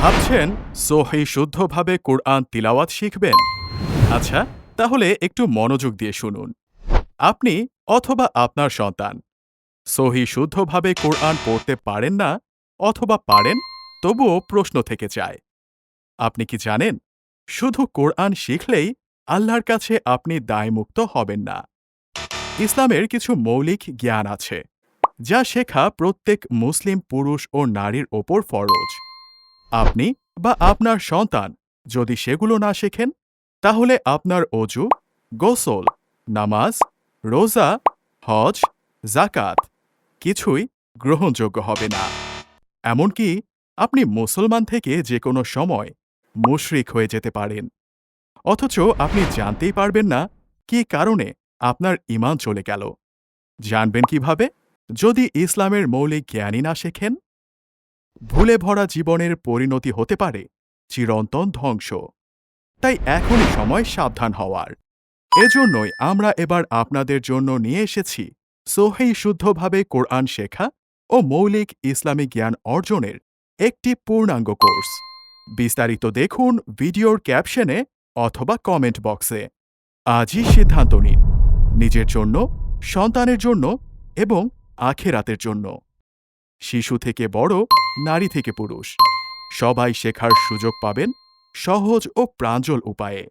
ভাবছেন, সোহি শুদ্ধভাবে কোরআন তিলাওয়াত শিখবেন? আচ্ছা তাহলে একটু মনোযোগ দিয়ে শুনুন। আপনি অথবা আপনার সন্তান সহি শুদ্ধভাবে কোরআন পড়তে পারেন না অথবা পারেন, তবুও প্রশ্ন থেকে যায়। আপনি কি জানেন, শুধু কোরআন শিখলেই আল্লাহর কাছে আপনি দায়মুক্ত হবেন না। ইসলামের কিছু মৌলিক জ্ঞান আছে, যা শেখা প্রত্যেক মুসলিম পুরুষ ও নারীর ওপর ফরজ। আপনি বা আপনার সন্তান যদি সেগুলো না শেখেন, তাহলে আপনার অজু, গোসল, নামাজ, রোজা, হজ জাকাত কিছুই গ্রহণযোগ্য হবে না। এমনকি আপনি মুসলমান থেকে যে কোনো সময় মুশরিক হয়ে যেতে পারেন। অথচ আপনি জানতেই পারবেন না কী কারণে আপনার ইমান চলে গেল। জানবেন কীভাবে? যদি ইসলামের মৌলিক জ্ঞানই না শেখেন ভুলে ভরা জীবনের পরিণতি হতে পারে, চিরন্তন ধ্বংস। তাই এখনই সময় সাবধান হওয়ার। এজন্যই আমরা এবার আপনাদের জন্য নিয়ে এসেছি সোহেই শুদ্ধভাবে কোরআন শেখা ও মৌলিক ইসলামী জ্ঞান অর্জনের একটি পূর্ণাঙ্গ কোর্স। বিস্তারিত দেখুন ভিডিওর ক্যাপশনে অথবা কমেন্ট বক্সে। আজই সিদ্ধান্ত নিন, নিজের জন্য, সন্তানের জন্য এবং আখেরাতের জন্য। শিশু থেকে বড় নারী থেকে পুরুষ। সবাই শেখার সুযোগ পাবেন সহজ ও প্রাঞ্জল উপায়ে।